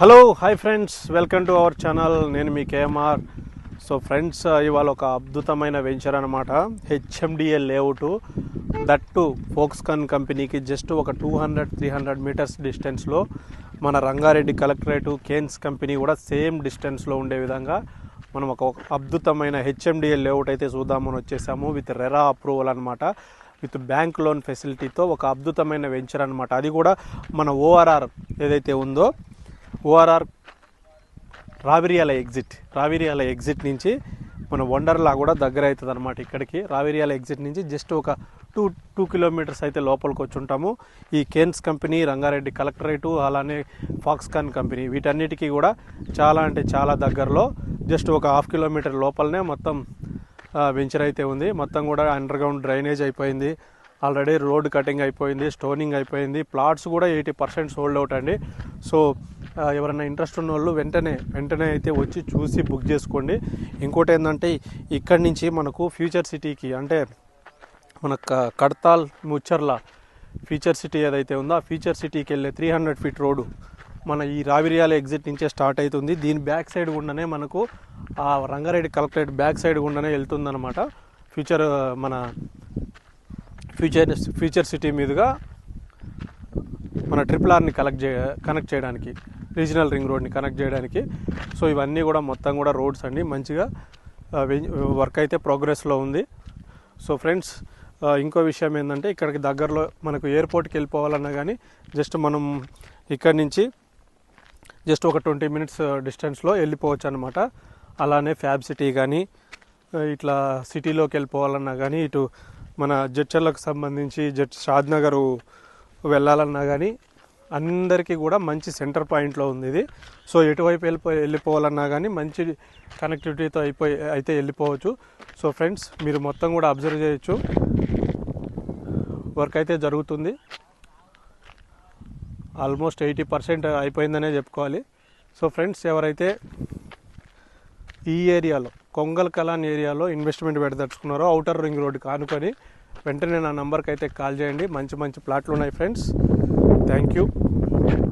Hello hi friends welcome to our channel నేను మీ KMR. So friends uh, ఇవాళ ఒక అద్భుతమైన వెంచర్ అనమాట HMDL layout. That too Foxconn కంపెనీకి జస్ట్ ఒక two hundred three hundred metres డిస్టెన్స్లో మన రంగారెడ్డి కలెక్టరేటు కేన్స్ కంపెనీ కూడా సేమ్ డిస్టెన్స్లో ఉండే విధంగా మనం ఒక అద్భుతమైన హెచ్ఎండిఎల్ లేఅవుట్ అయితే చూద్దామని వచ్చేసాము. విత్ రెరా అప్రూవల్ అనమాట విత్ బ్యాంక్ లోన్ ఫెసిలిటీతో ఒక అద్భుతమైన వెంచర్ అనమాట అది కూడా మన ఓఆర్ఆర్ ఏదైతే ఉందో ORR Raviryala exit Raviryala exit నుంచి మన వండర్లా కూడా దగ్గర అవుతుంది అనమాట ఇక్కడికి. రావిరియాల ఎగ్జిట్ నుంచి జస్ట్ ఒక టూ టూ కిలోమీటర్స్ అయితే లోపలికి వచ్చి ఉంటాము. ఈ కేన్స్ కంపెనీ రంగారెడ్డి కలెక్టరేటు అలానే ఫాక్స్కాన్ కంపెనీ వీటన్నిటికీ కూడా చాలా అంటే చాలా దగ్గరలో జస్ట్ ఒక హాఫ్ కిలోమీటర్ లోపలనే మొత్తం వెంచర్ అయితే ఉంది. మొత్తం కూడా అండర్గ్రౌండ్ డ్రైనేజ్ అయిపోయింది. ఆల్రెడీ రోడ్ కటింగ్ అయిపోయింది స్టోనింగ్ అయిపోయింది. ప్లాట్స్ కూడా ఎయిటీ పర్సెంట్ సోల్డ్ అవుట్ అండి. సో ఎవరైనా ఇంట్రెస్ట్ ఉన్న వాళ్ళు వెంటనే వెంటనే అయితే వచ్చి చూసి బుక్ చేసుకోండి. ఇంకోటి ఏంటంటే ఇక్కడి నుంచి మనకు ఫ్యూచర్ సిటీకి అంటే మన క- కడతాల్ ముచ్చర్ల ఫ్యూచర్ సిటీ ఏదైతే ఉందో ఆ ఫ్యూచర్ సిటీకి వెళ్ళే త్రీ హండ్రెడ్ ఫీట్ రోడ్డు మన ఈ రావిరియాల ఎగ్జిట్ నుంచే స్టార్ట్ అవుతుంది. దీని బ్యాక్ సైడ్ గుండానే మనకు ఆ రంగారెడ్డి కలెక్టరేట్ బ్యాక్ సైడ్ గుండానే వెళ్తుందనమాట ఫ్యూచర్ మన ఫ్యూచర్ ఫ్యూచర్ సిటీ మీదుగా మన ట్రిపుల్ ఆర్ని కలెక్ట్ చే కనెక్ట్ చేయడానికి. రీజనల్ రింగ్ రోడ్ని కనెక్ట్ చేయడానికి. సో ఇవన్నీ కూడా మొత్తం కూడా రోడ్స్ అండి. మంచిగా వర్క్ అయితే ప్రోగ్రెస్లో ఉంది. సో ఫ్రెండ్స్ ఇంకో విషయం ఏంటంటే ఇక్కడికి దగ్గరలో మనకు ఎయిర్పోర్ట్కి వెళ్ళిపోవాలన్నా కానీ జస్ట్ మనం ఇక్కడి నుంచి జస్ట్ ఒక ట్వంటీ మినిట్స్ డిస్టెన్స్లో వెళ్ళిపోవచ్చు అనమాట అలానే ఫ్యాబ్ సిటీ కానీ ఇట్లా సిటీలోకి వెళ్ళిపోవాలన్నా కానీ ఇటు మన జడ్చర్లకు సంబంధించి జడ్ షాద్నగర్ వెళ్ళాలన్నా కానీ అందరికీ కూడా మంచి సెంటర్ పాయింట్లో ఉంది ఇది. సో ఎటువైపు వెళ్ళిపో వెళ్ళిపోవాలన్నా కానీ మంచి కనెక్టివిటీతో అయిపోయి అయితే వెళ్ళిపోవచ్చు. సో ఫ్రెండ్స్ మీరు మొత్తం కూడా అబ్జర్వ్ చేయొచ్చు. వర్క్ అయితే జరుగుతుంది. ఆల్మోస్ట్ ఎయిటీ పర్సెంట్ అయిపోయిందనే చెప్పుకోవాలి. సో ఫ్రెండ్స్ ఎవరైతే ఈ ఏరియాలో కొంగల్ కలాన్ ఏరియాలో ఇన్వెస్ట్మెంట్ పెడదలుచుకున్నారో అవుటర్ రింగ్ రోడ్ కానుకొని వెంటనే నా నంబర్కి అయితే కాల్ చేయండి. మంచి మంచి ప్లాట్లు ఉన్నాయి ఫ్రెండ్స్. Thank you. Yeah.